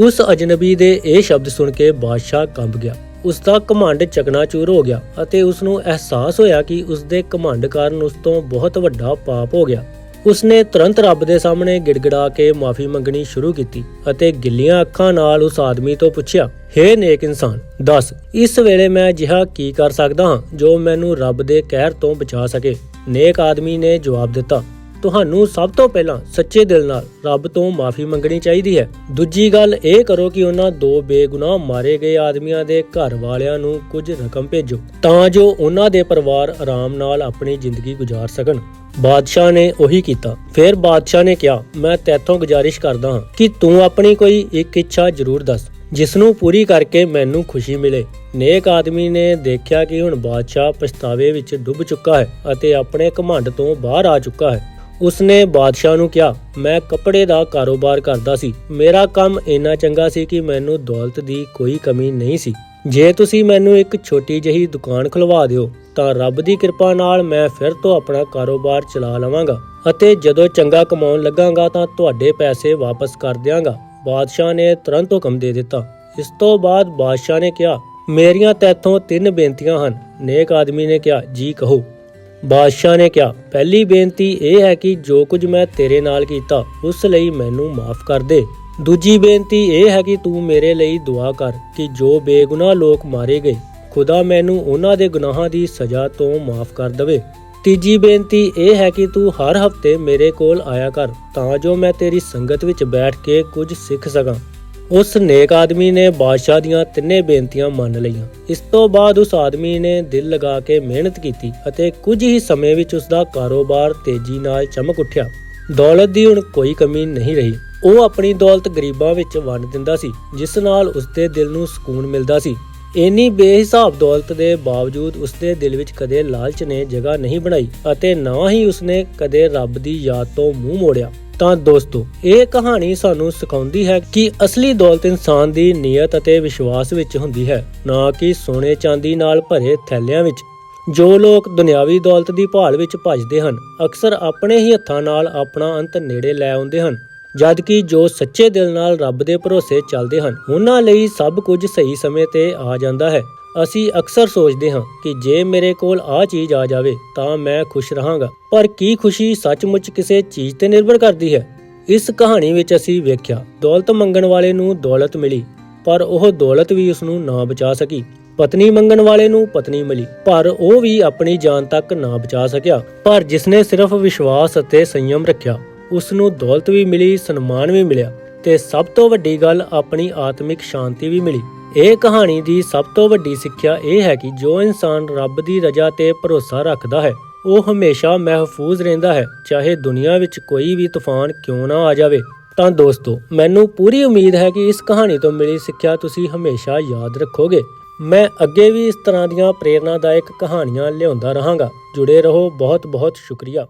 ਉਸ ਅਜਨਬੀ ਦੇ ਇਹ ਸ਼ਬਦ ਸੁਣ ਕੇ ਬਾਦਸ਼ਾਹ ਕੰਬ ਗਿਆ। ਉਸ ਦਾ ਘਮੰਡ ਚਕਨਾਚੂਰ ਹੋ ਗਿਆ ਅਤੇ ਉਸ ਨੂੰ ਅਹਿਸਾਸ ਹੋਇਆ ਕਿ ਉਸ ਦੇ ਘਮੰਡ ਕਾਰਨ ਉਸ ਤੋਂ ਬਹੁਤ ਵੱਡਾ ਪਾਪ ਹੋ ਗਿਆ। ਉਸਨੇ ਤੁਰੰਤ ਰੱਬ ਦੇ ਸਾਹਮਣੇ ਗਿੜਗੜਾ ਕੇ ਮਾਫੀ ਮੰਗਣੀ ਸ਼ੁਰੂ ਕੀਤੀ ਅਤੇ ਗਿੱਲੀਆਂ ਅੱਖਾਂ ਨਾਲ ਉਸ ਆਦਮੀ ਤੋਂ ਪੁੱਛਿਆ, ਹੇ ਨੇਕ ਇਨਸਾਨ, ਦੱਸ, ਇਸ ਵੇਲੇ ਮੈਂ ਅਜਿਹਾ ਕੀ ਕਰ ਸਕਦਾ ਹਾਂ ਜੋ ਮੈਨੂੰ ਰੱਬ ਦੇ ਕਹਿਰ ਤੋਂ ਬਚਾ ਸਕੇ? ਨੇਕ ਆਦਮੀ ਨੇ ਜਵਾਬ ਦਿੱਤਾ ਤੁਹਾਨੂੰ ਸਭ ਤੋਂ ਪਹਿਲਾਂ ਸੱਚੇ ਦਿਲ ਨਾਲ ਰੱਬ ਤੋਂ ਮਾਫੀ ਮੰਗਣੀ ਚਾਹੀਦੀ ਹੈ। ਦੂਜੀ ਗੱਲ ਇਹ ਕਰੋ ਕਿ ਉਹਨਾਂ ਦੋ ਬੇਗੁਨਾਹ ਮਾਰੇ ਗਏ ਆਦਮੀਆਂ ਦੇ ਘਰ ਵਾਲਿਆਂ ਨੂੰ ਕੁਝ ਰਕਮ ਭੇਜੋ, ਤਾਂ ਜੋ ਉਹਨਾਂ ਦੇ ਪਰਿਵਾਰ ਆਰਾਮ ਨਾਲ ਆਪਣੀ ਜ਼ਿੰਦਗੀ ਗੁਜ਼ਾਰ ਸਕਣ। ਬਾਦਸ਼ਾਹ ਨੇ ਉਹੀ ਕੀਤਾ। ਫਿਰ ਬਾਦਸ਼ਾਹ ਨੇ ਕਿਹਾ, ਮੈਂ ਤੇਥੋਂ ਗੁਜ਼ਾਰਿਸ਼ ਕਰਦਾ ਹਾਂ ਕਿ ਤੂੰ ਆਪਣੀ ਕੋਈ ਇੱਕ ਇੱਛਾ ਜ਼ਰੂਰ ਦੱਸ, ਜਿਸ ਨੂੰ ਪੂਰੀ ਕਰਕੇ ਮੈਨੂੰ ਖੁਸ਼ੀ ਮਿਲੇ। ਨੇਕ ਆਦਮੀ ਨੇ ਦੇਖਿਆ ਕਿ ਹੁਣ ਬਾਦਸ਼ਾਹ ਪਛਤਾਵੇ ਵਿੱਚ ਡੁੱਬ ਚੁੱਕਾ ਹੈ ਅਤੇ ਆਪਣੇ ਘਮੰਡ ਤੋਂ ਬਾਹਰ ਆ ਚੁੱਕਾ ਹੈ। ਉਸਨੇ ਬਾਦਸ਼ਾਹ ਨੂੰ ਕਿਹਾ, ਮੈਂ ਕੱਪੜੇ ਦਾ ਕਾਰੋਬਾਰ ਕਰਦਾ ਸੀ। ਮੇਰਾ ਕੰਮ ਇੰਨਾ ਚੰਗਾ ਸੀ ਕਿ ਮੈਨੂੰ ਦੌਲਤ ਦੀ ਕੋਈ ਕਮੀ ਨਹੀਂ ਸੀ। ਜੇ ਤੁਸੀਂ ਮੈਨੂੰ ਇੱਕ ਛੋਟੀ ਜਿਹੀ ਦੁਕਾਨ ਖੁਲਵਾ ਦਿਓ, ਤਾਂ ਰੱਬ ਦੀ ਕਿਰਪਾ ਨਾਲ ਮੈਂ ਫਿਰ ਤੋਂ ਆਪਣਾ ਕਾਰੋਬਾਰ ਚਲਾ ਲਵਾਂਗਾ ਅਤੇ ਜਦੋਂ ਚੰਗਾ ਕਮਾਉਣ ਲੱਗਾਂਗਾ, ਤਾਂ ਤੁਹਾਡੇ ਪੈਸੇ ਵਾਪਸ ਕਰ ਦਿਆਂਗਾ। ਬਾਦਸ਼ਾਹ ਨੇ ਤੁਰੰਤ ਹੁਕਮ ਦੇ ਦਿੱਤਾ। ਇਸ ਤੋਂ ਬਾਅਦ ਬਾਦਸ਼ਾਹ ਨੇ ਕਿਹਾ, ਮੇਰੀਆਂ ਤੈਥੋਂ ਤਿੰਨ ਬੇਨਤੀਆਂ ਹਨ। ਨੇਕ ਆਦਮੀ ਨੇ ਕਿਹਾ, ਜੀ ਕਹੋ। ਬਾਦਸ਼ਾਹ ਨੇ ਕਿਹਾ, ਪਹਿਲੀ ਬੇਨਤੀ ਇਹ ਹੈ ਕਿ ਜੋ ਕੁਝ ਮੈਂ ਤੇਰੇ ਨਾਲ ਕੀਤਾ, ਉਸ ਲਈ ਮੈਨੂੰ ਮਾਫ ਕਰ ਦੇ। ਦੂਜੀ ਬੇਨਤੀ ਇਹ ਹੈ ਕਿ ਤੂੰ ਮੇਰੇ ਲਈ ਦੁਆ ਕਰ ਕਿ ਜੋ ਬੇਗੁਨਾਹ ਲੋਕ ਮਾਰੇ ਗਏ, ਖੁਦਾ ਮੈਨੂੰ ਉਹਨਾਂ ਦੇ ਗੁਨਾਹਾਂ ਦੀ ਸਜ਼ਾ ਤੋਂ ਮਾਫ ਕਰ ਦੇਵੇ। ਤੀਜੀ ਬੇਨਤੀ ਇਹ ਹੈ ਕਿ ਤੂੰ ਹਰ ਹਫ਼ਤੇ ਮੇਰੇ ਕੋਲ ਆਇਆ ਕਰ, ਤਾਂ ਜੋ ਮੈਂ ਤੇਰੀ ਸੰਗਤ ਵਿੱਚ ਬੈਠ ਕੇ ਕੁਝ ਸਿੱਖ ਸਕਾਂ। ਉਸ ਨੇਕ ਆਦਮੀ ਨੇ ਬਾਦਸ਼ਾਹ ਦੀਆਂ ਤਿੰਨੇ ਬੇਨਤੀਆਂ ਮੰਨ ਲਈਆਂ। ਇਸ ਤੋਂ ਬਾਅਦ ਉਸ ਆਦਮੀ ਨੇ ਦਿਲ ਲਗਾ ਕੇ ਮਿਹਨਤ ਕੀਤੀ ਅਤੇ ਕੁਝ ਹੀ ਸਮੇਂ ਵਿੱਚ ਉਸ ਦਾ ਕਾਰੋਬਾਰ ਤੇਜ਼ੀ ਨਾਲ ਚਮਕ ਉੱਠਿਆ। ਦੌਲਤ ਦੀ ਹੁਣ ਕੋਈ ਕਮੀ ਨਹੀਂ ਰਹੀ। ਉਹ ਆਪਣੀ ਦੌਲਤ ਗਰੀਬਾਂ ਵਿੱਚ ਵੰਡ ਦਿੰਦਾ ਸੀ, ਜਿਸ ਨਾਲ ਉਸਦੇ ਦਿਲ ਨੂੰ ਸਕੂਨ ਮਿਲਦਾ ਸੀ। ਇੰਨੀ ਬੇਹਿਸਾਬ ਦੌਲਤ ਦੇ ਬਾਵਜੂਦ ਉਸਦੇ ਦਿਲ ਵਿੱਚ ਕਦੇ ਲਾਲਚ ਨੇ ਜਗ੍ਹਾ ਨਹੀਂ ਬਣਾਈ ਅਤੇ ਨਾ ਹੀ ਉਸਨੇ ਕਦੇ ਰੱਬ ਦੀ ਯਾਦ ਤੋਂ ਮੂੰਹ ਮੋੜਿਆ। ਤਾਂ ਦੋਸਤੋ, ਇਹ ਕਹਾਣੀ ਸਾਨੂੰ ਸਿਖਾਉਂਦੀ ਹੈ ਕਿ ਅਸਲੀ ਦੌਲਤ ਇਨਸਾਨ ਦੀ ਨੀਅਤ ਅਤੇ ਵਿਸ਼ਵਾਸ ਵਿੱਚ ਹੁੰਦੀ ਹੈ, ਨਾ ਕਿ ਸੋਨੇ ਚਾਂਦੀ ਨਾਲ ਭਰੇ ਥੈਲਿਆਂ ਵਿੱਚ। ਜੋ ਲੋਕ ਦੁਨਿਆਵੀ ਦੌਲਤ ਦੀ ਭਾਲ ਵਿੱਚ ਭੱਜਦੇ ਹਨ, ਅਕਸਰ ਆਪਣੇ ਹੀ ਹੱਥਾਂ ਨਾਲ ਆਪਣਾ ਅੰਤ ਨੇੜੇ ਲੈ ਆਉਂਦੇ ਹਨ, ਜਦਕਿ ਜੋ ਸੱਚੇ ਦਿਲ ਨਾਲ ਰੱਬ ਦੇ ਭਰੋਸੇ ਚੱਲਦੇ ਹਨ, ਉਹਨਾਂ ਲਈ ਸਭ ਕੁਝ ਸਹੀ ਸਮੇਂ ਤੇ ਆ ਜਾਂਦਾ ਹੈ। ਅਸੀਂ ਅਕਸਰ ਸੋਚਦੇ ਹਾਂ ਕਿ ਜੇ ਮੇਰੇ ਕੋਲ ਆ ਚੀਜ਼ ਆ ਜਾਵੇ ਤਾਂ ਮੈਂ ਖੁਸ਼ ਰਹਾਂਗਾ। ਪਰ ਕੀ ਖੁਸ਼ੀ ਸੱਚਮੁੱਚ ਕਿਸੇ ਚੀਜ਼ ਤੇ ਨਿਰਭਰ ਕਰਦੀ ਹੈ? ਇਸ ਕਹਾਣੀ ਵਿੱਚ ਅਸੀਂ ਵੇਖਿਆ, ਦੌਲਤ ਮੰਗਣ ਵਾਲੇ ਨੂੰ ਦੌਲਤ ਮਿਲੀ, ਪਰ ਉਹ ਦੌਲਤ ਵੀ ਉਸ ਨੂੰ ਨਾ ਬਚਾ ਸਕੀ। ਪਤਨੀ ਮੰਗਣ ਵਾਲੇ ਨੂੰ ਪਤਨੀ ਮਿਲੀ, ਪਰ ਉਹ ਵੀ ਆਪਣੀ ਜਾਨ ਤੱਕ ਨਾ ਬਚਾ ਸਕਿਆ। ਪਰ ਜਿਸਨੇ ਸਿਰਫ ਵਿਸ਼ਵਾਸ ਅਤੇ ਸੰਯਮ ਰੱਖਿਆ ਉਸ ਨੂੰ ਦੌਲਤ ਵੀ ਮਿਲੀ, ਸਨਮਾਨ ਵੀ ਮਿਲਿਆ, ਤੇ ਸਭ ਤੋਂ ਵੱਡੀ ਗੱਲ ਆਪਣੀ ਆਤਮਿਕ ਸ਼ਾਂਤੀ ਵੀ ਮਿਲੀ। ਇਹ ਕਹਾਣੀ ਦੀ ਸਭ ਤੋਂ ਵੱਡੀ ਸਿੱਖਿਆ ਇਹ ਹੈ ਕਿ ਜੋ ਇਨਸਾਨ ਰੱਬ ਦੀ ਰਜ਼ਾ ਤੇ ਭਰੋਸਾ ਰੱਖਦਾ ਹੈ, ਉਹ ਹਮੇਸ਼ਾ ਮਹਿਫੂਜ਼ ਰਹਿੰਦਾ ਹੈ, ਚਾਹੇ ਦੁਨੀਆ ਵਿੱਚ ਕੋਈ ਵੀ ਤੂਫਾਨ ਕਿਉਂ ਨਾ ਆ ਜਾਵੇ। ਤਾਂ ਦੋਸਤੋ, ਮੈਨੂੰ ਪੂਰੀ ਉਮੀਦ ਹੈ ਕਿ ਇਸ ਕਹਾਣੀ ਤੋਂ ਮਿਲੀ ਸਿੱਖਿਆ ਤੁਸੀਂ ਹਮੇਸ਼ਾ ਯਾਦ ਰੱਖੋਗੇ। ਮੈਂ ਅੱਗੇ ਵੀ ਇਸ ਤਰ੍ਹਾਂ ਦੀਆਂ ਪ੍ਰੇਰਨਾਦਾਇਕ ਕਹਾਣੀਆਂ ਲਿਆਉਂਦਾ ਰਹਾਂਗਾ। ਜੁੜੇ ਰਹੋ ਬਹੁਤ ਬਹੁਤ ਸ਼ੁਕਰੀਆ।